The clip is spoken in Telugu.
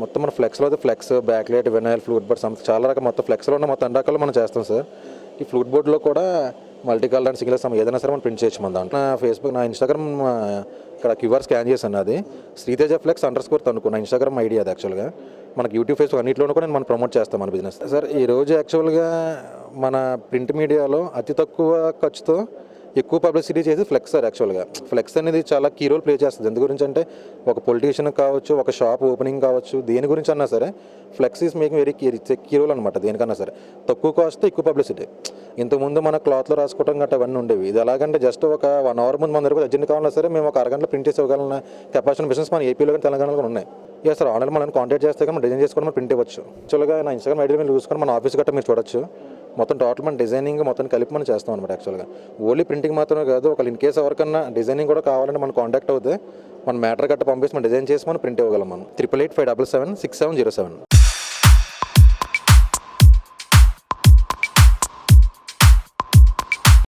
మొత్తం మన ఫ్లెక్స్లో అయితే flex back light flute board something చాలా రకాల మొత్తం ఫ్లెక్స్లో ఉన్న మొత్తం అన్ని రకాలు మనం చేస్తాం సార్. ఈ ఫ్లూట్ బోర్డ్లో కూడా multi colour and single some ఏదైనా సరే మనం ప్రింట్ చేయొచ్చు మన దాంట్లో. నా ఫేస్బుక్ నా ఇన్స్టాగ్రామ్ ఇక్కడ క్యూఆర్ స్కాన్ చేశాను అది. శ్రీతేజ ఫ్లెక్స్ అండర్ స్కోర్ తనుకు నా ఇన్స్టాగ్రామ్ ఐడియా అది యాక్చువల్గా. మనకి యూట్యూబ్ ఫేస్బుక్ అన్నింటిలోనూ కూడా నేను మనం ప్రమోట్ చేస్తాం మన బిజినెస్. సార్ ఈ రోజు యాక్చువల్గా మన ప్రింట్ మీడియాలో అతి తక్కువ ఖర్చుతో ఎక్కువ పబ్లిసిటీ చేసి ఫ్లెక్స్ సార్ యాక్చువల్గా ఫ్లెక్స్ అనేది చాలా కీ రోల్ ప్లే చేస్తుంది. ఎందు గురించి అంటే ఒక పొలిటీషియన్ కావచ్చు ఒక షాప్ ఓపెనింగ్ కావచ్చు దేని గురించి అన్నా సరే flex is making very key role అనమాట దేనికన్నా సరే. తక్కువ కాస్ట్ ఎక్కువ పబ్లిసిటీ ఇంతకుముందు మన క్లాత్లో రాసుకోవడం గట్రా అవన్నీ ఉండేవి. ఇది ఎలాగంటే జస్ట్ ఒక వన్ అవర్ ముందు మన దగ్గర అర్జెంట్ కావాలన్నా సరే మేము ఒక అరగంటలో ప్రింట్ చేసి ఇవ్వగలన? కెపాసిటీ బిజినెస్ మన ఏపీలో కానీ తెలంగాణలో కూడా ఉన్నాయి. ఇక సార్ ఆన్లైన్ మనం కాంటాక్ట్ చేస్తే కానీ మనం డిజైన్ చేసుకొని మనం ప్రింట్ ఇవ్వచ్చు. యాక్చువల్గా నా ఇన్స్టాగ్రామ్ ఐడి మీరు చూసుకొని మన ఆఫీస్ గట్రా మీరు చూడొచ్చు. మొత్తం టోటల్ మన డిజైనింగ్ మొత్తం కలిపి మనం చేస్తాం అనమాట యాక్చువల్గా ఓన్లీ ప్రింటింగ్ మాత్రమే కాదు ఒకవేళ ఇన్ కేసు ఎవరికన్నా డిజైనింగ్ కూడా కావాలంటే మనం కాంటాక్ట్ అవుతే మన మ్యాటర్ గట్ట పంపిస్తే మనం డిజైన్ చేసి మనం ప్రింట్ ఇవ్వగలం మనం. Triple eight five double seven six seven zero seven